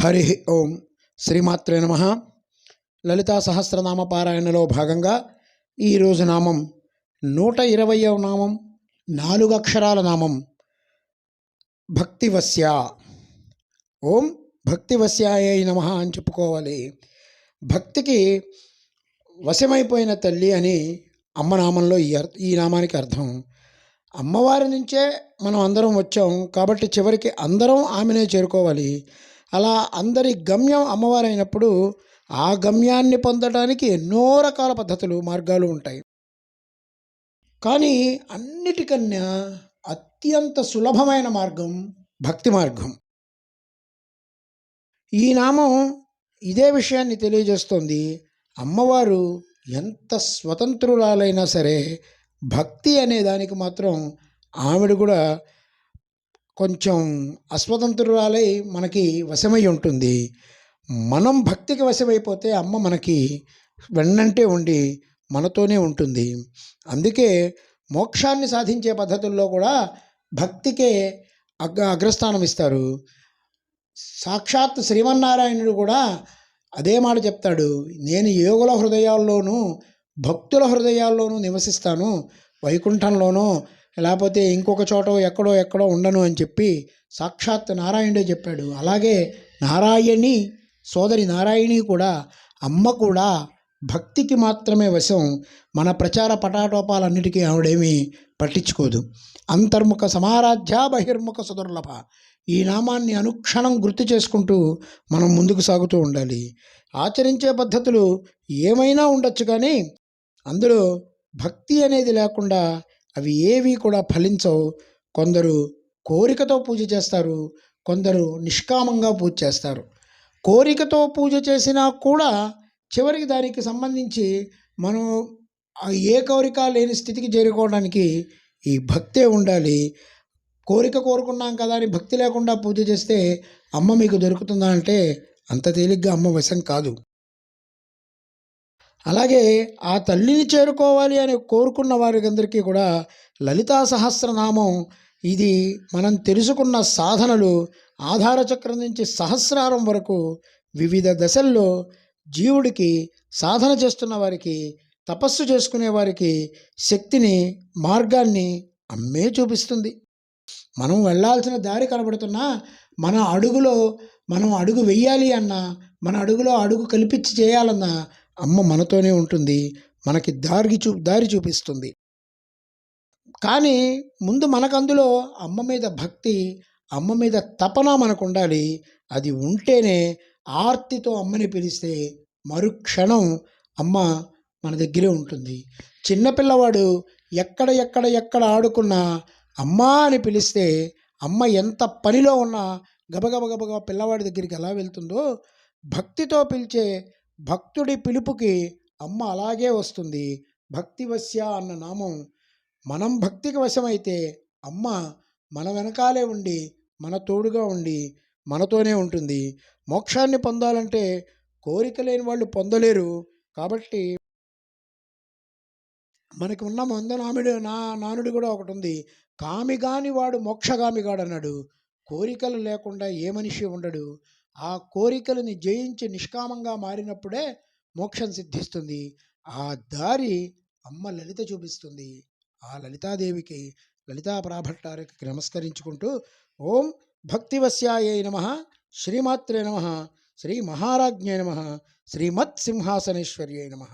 హరి ఓం శ్రీమాత్రే నమ. లలితా సహస్రనామ పారాయణలో భాగంగా ఈరోజు నామం నూట ఇరవయవ నామం నాలుగు అక్షరాల నామం భక్తివస్య ఓం భక్తివస్యాయ నమ అని చెప్పుకోవాలి. భక్తికి వశమైపోయిన తల్లి అని అమ్మ నామంలో ఈ అర్ ఈ నామానికి అర్థం. అమ్మవారి నుంచే మనం అందరం వచ్చాం కాబట్టి చివరికి అందరం ఆమెనే చేరుకోవాలి. అలా అందరి గమ్యం అమ్మవారు అయినప్పుడు ఆ గమ్యాన్ని పొందడానికి ఎన్నో రకాల పద్ధతులు మార్గాలు ఉంటాయి. కానీ అన్నిటికన్నా అత్యంత సులభమైన మార్గం భక్తి మార్గం. ఈ నామం ఇదే విషయాన్ని తెలియజేస్తోంది. అమ్మవారు ఎంత స్వతంత్రురాలైనా సరే భక్తి అనే దానికి మాత్రం ఆవిడ కూడా కొంచెం అస్వతంత్రురాలై మనకి వశమై ఉంటుంది. మనం భక్తికి వశమైపోతే అమ్మ మనకి వెన్నంటే ఉండి మనతోనే ఉంటుంది. అందుకే మోక్షాన్ని సాధించే పద్ధతుల్లో కూడా భక్తికే అగ్ర అగ్రస్థానం ఇస్తారు. సాక్షాత్ శ్రీమన్నారాయణుడు కూడా అదే మాట చెప్తాడు. నేను యోగుల హృదయాల్లోనూ భక్తుల హృదయాల్లోనూ నివసిస్తాను. వైకుంఠంలోనూ లేకపోతే ఇంకొక చోట ఎక్కడో ఎక్కడో ఉండను అని చెప్పి సాక్షాత్ నారాయణుడే చెప్పాడు. అలాగే నారాయణి సోదరి నారాయణి కూడా అమ్మ కూడా భక్తికి మాత్రమే వశం. మన ప్రచార పటాటోపాలన్నిటికీ ఆవిడేమీ పట్టించుకోదు. అంతర్ముఖ సమారాధ్య బహిర్ముఖ సుదుర్లభ. ఈ నామాన్ని అనుక్షణం గుర్తు చేసుకుంటూ మనం ముందుకు సాగుతూ ఉండాలి. ఆచరించే పద్ధతులు ఏమైనా ఉండొచ్చు కానీ అందులో భక్తి అనేది లేకుండా అవి ఏవి కూడా ఫలించవు. కొందరు కోరికతో పూజ చేస్తారు కొందరు నిష్కామంగా పూజ చేస్తారు. కోరికతో పూజ చేసినా కూడా చివరికి దానికి సంబంధించి మనం ఏ కోరిక లేని స్థితికి చేరుకోవడానికి ఈ భక్తే ఉండాలి. కోరిక కోరుకున్నాం కదా అని భక్తి లేకుండా పూజ చేస్తే అమ్మ మీకు దొరుకుతుందా అంటే అంత తేలిగ్గా అమ్మ వశం కాదు. అలాగే ఆ తల్లిని చేరుకోవాలి అని కోరుకున్న వారికి కూడా లలితా సహస్రనామం ఇది మనం తెలుసుకున్న సాధనలు ఆధార చక్రం నుంచి సహస్రారం వరకు వివిధ దశల్లో జీవుడికి సాధన చేస్తున్న వారికి తపస్సు చేసుకునే వారికి శక్తిని మార్గాన్ని అమ్మే చూపిస్తుంది. మనం వెళ్ళాల్సిన దారి కనబడుతున్నా మన అడుగులో మనం అడుగు వెయ్యాలి అన్నా మన అడుగులో అడుగు కల్పించి చేయాలన్నా అమ్మ మనతోనే ఉంటుంది. మనకి దారి చూ దారి చూపిస్తుంది. కానీ ముందు మనకందులో అమ్మ మీద భక్తి అమ్మ మీద తపన మనకు ఉండాలి అది ఉంటేనే ఆర్తితో అమ్మని పిలిస్తే మరుక్షణం అమ్మ మన దగ్గరే ఉంటుంది. చిన్నపిల్లవాడు ఎక్కడ ఎక్కడ ఎక్కడ ఆడుకున్నా అమ్మా అని పిలిస్తే అమ్మ ఎంత పనిలో ఉన్నా గబగబగబగా పిల్లవాడి దగ్గరికి ఎలా వెళ్తుందో భక్తితో పిలిచే భక్తుడి పిలుపుకి అమ్మ అలాగే వస్తుంది. భక్తివశ్య అన్న నామం మనం భక్తికి వశమైతే అమ్మ మన వెనకాలే ఉండి మన తోడుగా ఉండి మనతోనే ఉంటుంది. మోక్షాన్ని పొందాలంటే కోరిక లేని వాళ్ళు పొందలేరు. కాబట్టి మనకి ఉన్న మందనామిడు నా నానుడు కూడా ఒకటి ఉంది. కామిగాని వాడు మోక్షగామిగాడు అన్నాడు. కోరికలు లేకుండా ఏ మనిషి ఉండడు. ఆ కోరికలని జయించి నిష్కామంగా మారినప్పుడే మోక్షం సిద్ధిస్తుంది. ఆ దారి అమ్మ లలిత చూపిస్తుంది. ఆ లలితాదేవికి లలితా ప్రాభట్టారికి నమస్కరించుకుంటూ ఓం భక్తివశ్యాయ నమ. శ్రీమాత్రే నమ. శ్రీ మహారాజ్ఞే నమ. శ్రీమత్ సింహాసనేశ్వర్యే నమ.